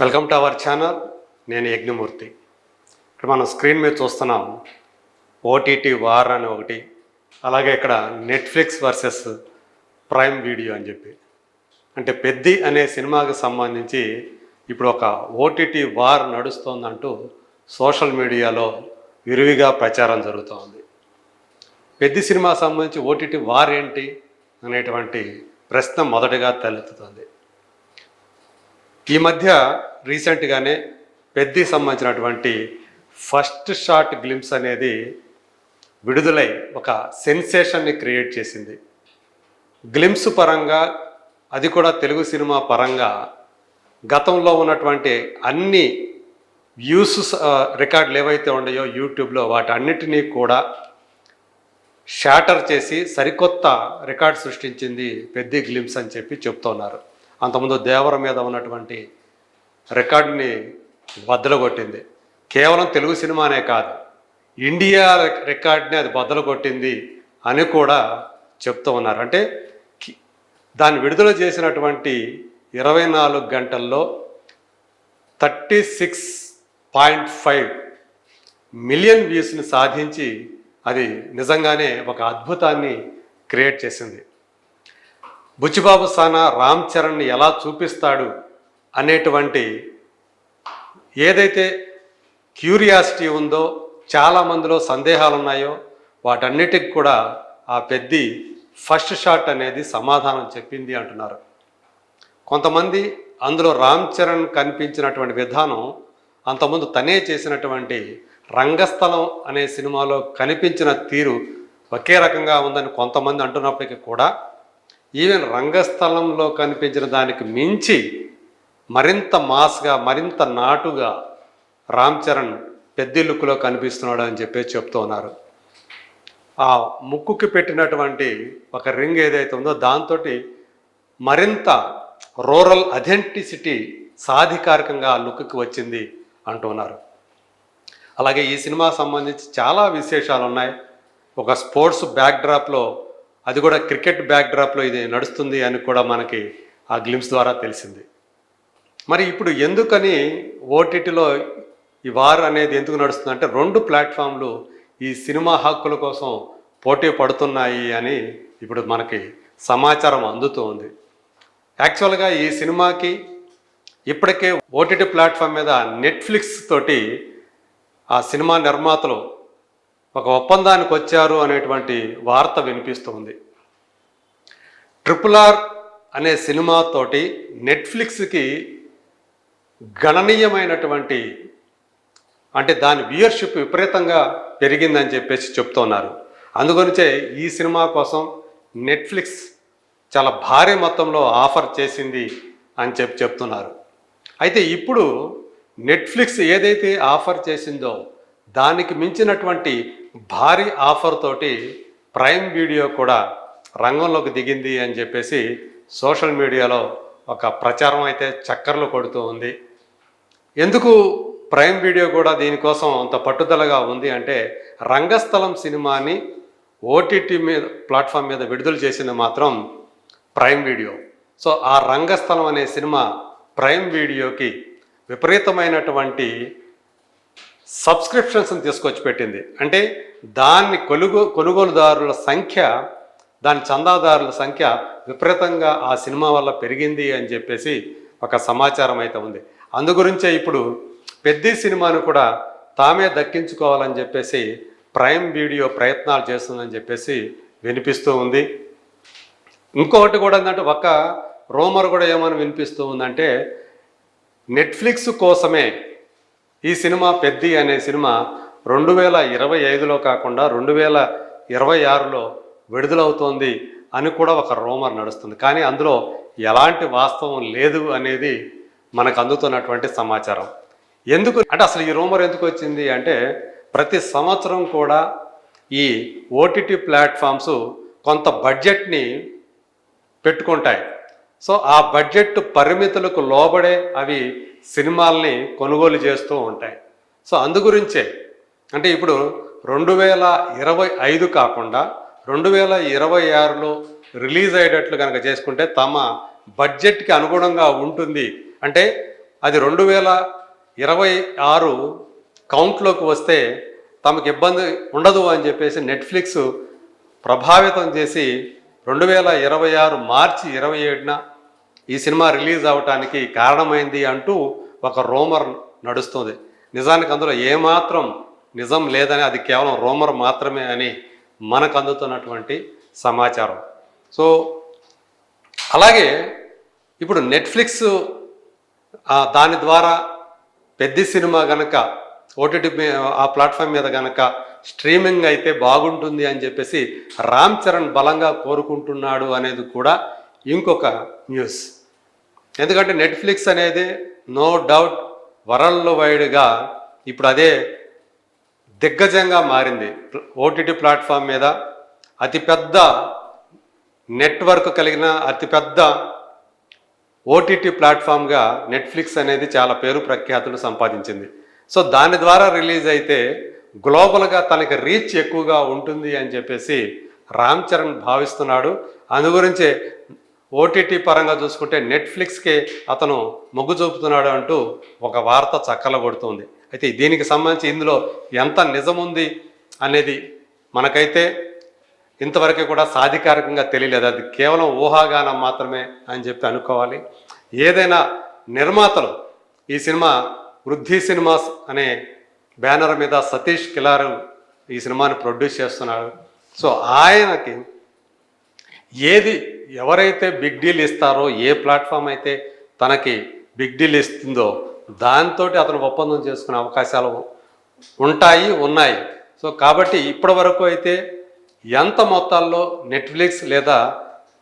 Welcome to our channel నేను యజ్ఞమూర్తి. ఇక్కడ మనం స్క్రీన్ మీద చూస్తున్నాం ఓటీటీ వార్ అని ఒకటి అలాగే ఇక్కడ నెట్ఫ్లిక్స్ వర్సెస్ ప్రైమ్ వీడియో అని చెప్పి. అంటే పెద్ది అనే సినిమాకి సంబంధించి ఇప్పుడు ఒక ఓటీటీ వార్ నడుస్తోందంటూ సోషల్ మీడియాలో విరివిగా ప్రచారం జరుగుతోంది. పెద్ది సినిమా సంబంధించి ఓటీటీ వార్ ఏంటి అనేటువంటి ప్రశ్న మొదటగా తలెత్తుతుంది. ఈ మధ్య రీసెంట్గానే పెద్ది సంబంధించినటువంటి ఫస్ట్ షాట్ గ్లిమ్స్ అనేది విడుదలై ఒక సెన్సేషన్ని క్రియేట్ చేసింది. గ్లిమ్స్ పరంగా అది కూడా తెలుగు సినిమా పరంగా గతంలో ఉన్నటువంటి అన్ని వ్యూస్ రికార్డులు ఏవైతే ఉన్నాయో యూట్యూబ్లో వాటన్నిటినీ కూడా షాటర్ చేసి సరికొత్త రికార్డ్ సృష్టించింది పెద్ది గ్లిమ్స్ అని చెప్పి చెప్తున్నారు. అంతకుముందు దేవర మీద ఉన్నటువంటి రికార్డుని బద్దలు కొట్టింది కేవలం తెలుగు సినిమానే కాదు ఇండియా రికార్డ్ని అది బద్దలు కొట్టింది అని కూడా చెప్తూ ఉన్నారు. అంటే కి- దాన్ని విడుదల చేసినటువంటి ఇరవై నాలుగు గంటల్లో thirty six point five million వ్యూస్ని సాధించి అది నిజంగానే ఒక అద్భుతాన్ని క్రియేట్ చేసింది. బుచ్చిబాబు సానా రామ్ చరణ్ని ఎలా చూపిస్తాడు అనేటువంటి ఏదైతే క్యూరియాసిటీ ఉందో చాలా మందిలో సందేహాలు ఉన్నాయో వాటన్నిటికి కూడా ఆ పెద్ది ఫస్ట్ షాట్ అనేది సమాధానం చెప్పింది అంటున్నారు. కొంతమంది అందులో రామ్ చరణ్ కనిపించినటువంటి విధానం అంతకుముందు తనే చేసినటువంటి రంగస్థలం అనే సినిమాలో కనిపించిన తీరు ఒకే రకంగా ఉందని కొంతమంది అంటున్నప్పటికీ కూడా ఈవెన్ రంగస్థలంలో కనిపించిన దానికి మించి మరింత మాస్గా మరింత నాటుగా రామ్ చరణ్ పెద్ద లుక్లో కనిపిస్తున్నాడు అని చెప్పేసి చెప్తూ ఉన్నారు. ఆ ముక్కుకి పెట్టినటువంటి ఒక రింగ్ ఏదైతే ఉందో దాంతో మరింత రూరల్ అథెంటిసిటీ సాధికారికంగా ఆ లుక్కి వచ్చింది అంటున్నారు అలాగే ఈ సినిమా సంబంధించి చాలా విశేషాలు ఉన్నాయి ఒక స్పోర్ట్స్ బ్యాక్డ్రాప్లో అది కూడా క్రికెట్ బ్యాక్డ్రాప్లో ఇది నడుస్తుంది అని కూడా మనకి ఆ గ్లిమ్స్ ద్వారా తెలిసింది. మరి ఇప్పుడు ఎందుకని ఓటీటీలో ఈ వార్ అనేది ఎందుకు నడుస్తుంది అంటే రెండు ప్లాట్ఫామ్లు ఈ సినిమా హక్కుల కోసం పోటీ పడుతున్నాయి అని ఇప్పుడు మనకి సమాచారం అందుతూ ఉంది. యాక్చువల్గా ఈ సినిమాకి ఇప్పటికే ఓటీటీ ప్లాట్ఫామ్ మీద నెట్ఫ్లిక్స్ తోటి ఆ సినిమా నిర్మాతలు ఒక ఒప్పందానికి వచ్చారు అనేటువంటి వార్త వినిపిస్తుంది. ట్రిపుల్ ఆర్ అనే సినిమాతోటి నెట్ఫ్లిక్స్కి గణనీయమైనటువంటి అంటే దాని వ్యూయర్షిప్ విపరీతంగా పెరిగిందని చెప్పేసి చెప్తున్నారు. అందుగురించే ఈ సినిమా కోసం నెట్ఫ్లిక్స్ చాలా భారీ మొత్తంలో ఆఫర్ చేసింది అని చెప్పి చెప్తున్నారు. అయితే ఇప్పుడు నెట్ఫ్లిక్స్ ఏదైతే ఆఫర్ చేసిందో దానికి మించినటువంటి భారీ ఆఫర్ తోటి ప్రైమ్ వీడియో కూడా రంగంలోకి దిగింది అని చెప్పేసి సోషల్ మీడియాలో ఒక ప్రచారం అయితే చక్కర్లు కొడుతూ ఉంది. ఎందుకు ప్రైమ్ వీడియో కూడా దీనికోసం అంత పట్టుదలగా ఉంది అంటే రంగస్థలం సినిమాని ఓటీటీ మీద ప్లాట్ఫామ్ మీద విడుదల చేసింది మాత్రం ప్రైమ్ వీడియో. సో ఆ రంగస్థలం అనే సినిమా ప్రైమ్ వీడియోకి విపరీతమైనటువంటి సబ్స్క్రిప్షన్స్ని తీసుకొచ్చి పెట్టింది. అంటే దాన్ని కొనుగో కొనుగోలుదారుల సంఖ్య దాని చందాదారుల సంఖ్య విపరీతంగా ఆ సినిమా వల్ల పెరిగింది అని చెప్పేసి ఒక సమాచారం అయితే ఉంది. అందుగురించే ఇప్పుడు పెద్ద సినిమాను కూడా తామే దక్కించుకోవాలని చెప్పేసి ప్రైమ్ వీడియో ప్రయత్నాలు చేస్తుందని చెప్పేసి వినిపిస్తూ ఉంది. ఇంకొకటి కూడా ఏంటంటే ఒక రోమర్ కూడా ఏమని వినిపిస్తూ ఉందంటే నెట్ఫ్లిక్స్ కోసమే ఈ సినిమా పెద్ది అనే సినిమా రెండు వేల ఇరవై ఐదులో కాకుండా రెండు వేల ఇరవై ఆరులో విడుదలవుతోంది అని కూడా ఒక రోమర్ నడుస్తుంది. కానీ అందులో ఎలాంటి వాస్తవం లేదు అనేది మనకు అందుతున్నటువంటి సమాచారం. ఎందుకు అంటే అసలు ఈ రూమర్ ఎందుకు వచ్చింది అంటే ప్రతి సంవత్సరం కూడా ఈ ఓటీటీ ప్లాట్ఫామ్స్ కొంత బడ్జెట్ని పెట్టుకుంటాయి. సో ఆ బడ్జెట్ పరిమితులకు లోబడే అవి సినిమాల్ని కొనుగోలు చేస్తూ ఉంటాయి. సో అందుగురించే అంటే ఇప్పుడు రెండు వేల ఇరవై ఐదు కాకుండా రెండు వేల ఇరవై ఆరులో రిలీజ్ అయ్యేటట్లు కనుక చేసుకుంటే తమ బడ్జెట్కి అనుగుణంగా ఉంటుంది. అంటే అది రెండు వేల ఇరవై ఆరు కౌంట్లోకి వస్తే తమకు ఇబ్బంది ఉండదు అని చెప్పేసి నెట్ఫ్లిక్స్ ప్రభావితం చేసి రెండు వేల ఇరవై ఆరు మార్చి ఇరవై ఏడున ఈ సినిమా రిలీజ్ అవటానికి కారణమైంది అంటూ ఒక రోమర్ నడుస్తుంది. నిజానికి అందులో ఏమాత్రం నిజం లేదని అది కేవలం రోమర్ మాత్రమే అని మనకు అందుతున్నటువంటి సమాచారం. సో అలాగే ఇప్పుడు నెట్ఫ్లిక్స్ దాని ద్వారా పెద్ద సినిమా గనక ఓటీటీ ఆ ప్లాట్ఫామ్ మీద గనక స్ట్రీమింగ్ అయితే బాగుంటుంది అని చెప్పేసి రామ్ చరణ్ బలంగా కోరుకుంటున్నాడు అనేది కూడా ఇంకొక న్యూస్. ఎందుకంటే నెట్ఫ్లిక్స్ అనేది నో డౌట్ వరల్డ్ వైడ్గా ఇప్పుడు అదే దిగ్గజంగా మారింది. ఓటీటీ ప్లాట్ఫామ్ మీద అతిపెద్ద నెట్వర్క్ కలిగిన అతిపెద్ద ఓటీటీ ప్లాట్ఫామ్గా నెట్ఫ్లిక్స్ అనేది చాలా పేరు ప్రఖ్యాతులు సంపాదించింది. సో దాని ద్వారా రిలీజ్ అయితే గ్లోబల్గా తనకి రీచ్ ఎక్కువగా ఉంటుంది అని చెప్పేసి రామ్ చరణ్ భావిస్తున్నాడు. అందు గురించే ఓటీటీ పరంగా చూసుకుంటే నెట్ఫ్లిక్స్కి అతను మొగ్గు చూపుతున్నాడు అంటూ ఒక వార్త చక్కలగొడుతుంది. అయితే దీనికి సంబంధించి ఇందులో ఎంత నిజముంది అనేది మనకైతే ఇంతవరకు కూడా సాధికారికంగా తెలియలేదు. అది కేవలం ఊహాగానం మాత్రమే అని చెప్పి అనుకోవాలి. ఏదైనా నిర్మాతలు ఈ సినిమా వృద్ధి సినిమాస్ అనే బ్యానర్ మీద సతీష్ కిలారు ఈ సినిమాని ప్రొడ్యూస్ చేస్తున్నాడు. సో ఆయనకి ఏది ఎవరైతే బిగ్ డీల్ ఇస్తారో ఏ ప్లాట్ఫామ్ అయితే తనకి బిగ్ డీల్ ఇస్తుందో దాంతో అతను ఒప్పందం చేసుకునే అవకాశాలు ఉంటాయి ఉన్నాయి. సో కాబట్టి ఇప్పటి వరకు అయితే ఎంత మొత్తాల్లో నెట్ఫ్లిక్స్ లేదా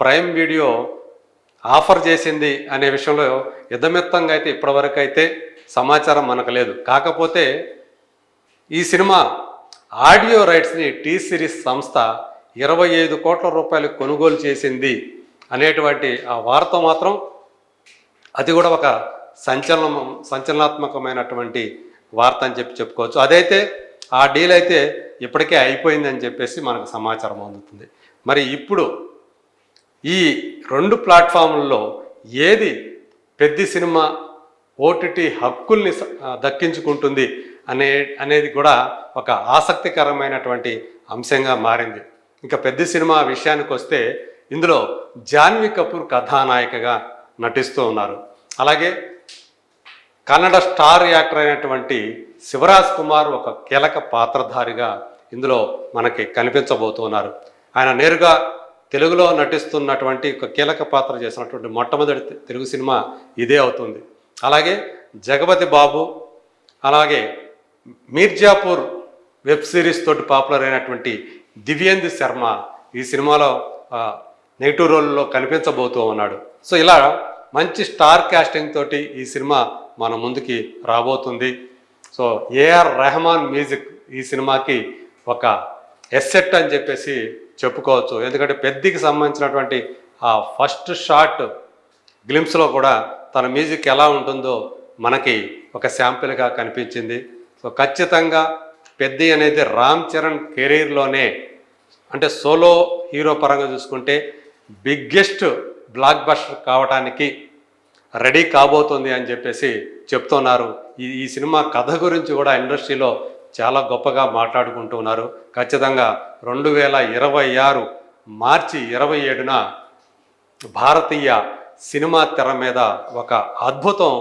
ప్రైమ్ వీడియో ఆఫర్ చేసింది అనే విషయంలో యుద్ధమిత్తంగా అయితే ఇప్పటివరకు అయితే సమాచారం మనకు లేదు. కాకపోతే ఈ సినిమా ఆడియో రైట్స్ని టీ సిరీస్ సంస్థ ఇరవై ఐదు కోట్ల రూపాయలు కొనుగోలు చేసింది. అనేటువంటి ఆ వార్త మాత్రం అది కూడా ఒక సంచలనం సంచలనాత్మకమైనటువంటి వార్త అని చెప్పి చెప్పుకోవచ్చు. అదైతే ఆ డీల్ అయితే ఇప్పటికే అయిపోయిందని చెప్పేసి మనకు సమాచారం అందుతుంది. మరి ఇప్పుడు ఈ రెండు ప్లాట్ఫామ్లలో ఏది పెద్ద సినిమా ఓటీటీ హక్కుల్ని దక్కించుకుంటుంది అనే అనేది కూడా ఒక ఆసక్తికరమైనటువంటి అంశంగా మారింది. ఇంకా పెద్ద సినిమా విషయానికి వస్తే ఇందులో జాన్వీ కపూర్ కథానాయికగా నటిస్తూ ఉన్నారు. అలాగే కన్నడ స్టార్ యాక్టర్ అయినటువంటి శివరాజ్ కుమార్ ఒక కీలక పాత్రధారిగా ఇందులో మనకి కనిపించబోతున్నారు. ఆయన నేరుగా తెలుగులో నటిస్తున్నటువంటి ఒక కీలక పాత్ర చేసినటువంటి మొట్టమొదటి తెలుగు సినిమా ఇదే అవుతుంది. అలాగే జగపతి బాబు అలాగే మీర్జాపూర్ వెబ్ సిరీస్ తోటి పాపులర్ అయినటువంటి దివ్యేందు శర్మ ఈ సినిమాలో నెగిటివ్ రోల్లో కనిపించబోతూ ఉన్నాడు. సో ఇలా మంచి స్టార్ క్యాస్టింగ్ తోటి ఈ సినిమా మన ముందుకి రాబోతుంది. సో ఏఆర్ రెహమాన్ మ్యూజిక్ ఈ సినిమాకి ఒక ఎస్సెట్ అని చెప్పేసి చెప్పుకోవచ్చు. ఎందుకంటే పెద్దకి సంబంధించినటువంటి ఆ ఫస్ట్ షాట్ గ్లిమ్స్లో కూడా తన మ్యూజిక్ ఎలా ఉంటుందో మనకి ఒక శాంపిల్గా కనిపించింది. సో ఖచ్చితంగా పెద్ది అనేది రామ్ చరణ్ కెరీర్లోనే అంటే సోలో హీరో పరంగా చూసుకుంటే బిగ్గెస్ట్ బ్లాక్ బస్టర్ కావడానికి రెడీ కాబోతుంది అని చెప్పేసి చెప్తున్నారు. ఈ ఈ సినిమా కథ గురించి కూడా ఇండస్ట్రీలో చాలా గొప్పగా మాట్లాడుకుంటున్నారు ఖచ్చితంగా రెండు వేల ఇరవై ఆరు మార్చి ఇరవై ఏడున భారతీయ సినిమా తెర మీద ఒక అద్భుతం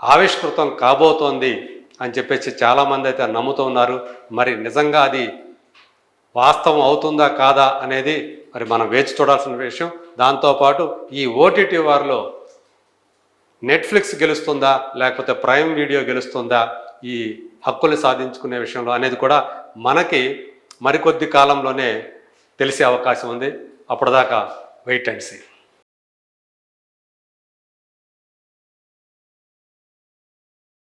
ఆవిష్కృతం కాబోతోంది అని చెప్పేసి చాలామంది అయితే నమ్ముతున్నారు మరి నిజంగా అది వాస్తవం అవుతుందా కాదా అనేది మరి మనం వేచి చూడాల్సిన విషయం. దాంతోపాటు ఈ ఓటీటీ వారిలో నెట్ఫ్లిక్స్ గెలుస్తుందా లేకపోతే ప్రైమ్ వీడియో గెలుస్తుందా ఈ హక్కులు సాధించుకునే విషయంలో అనేది కూడా మనకి మరికొద్ది కాలంలోనే తెలిసే అవకాశం ఉంది. అప్పటిదాకా వెయిట్ అండ్ సీ.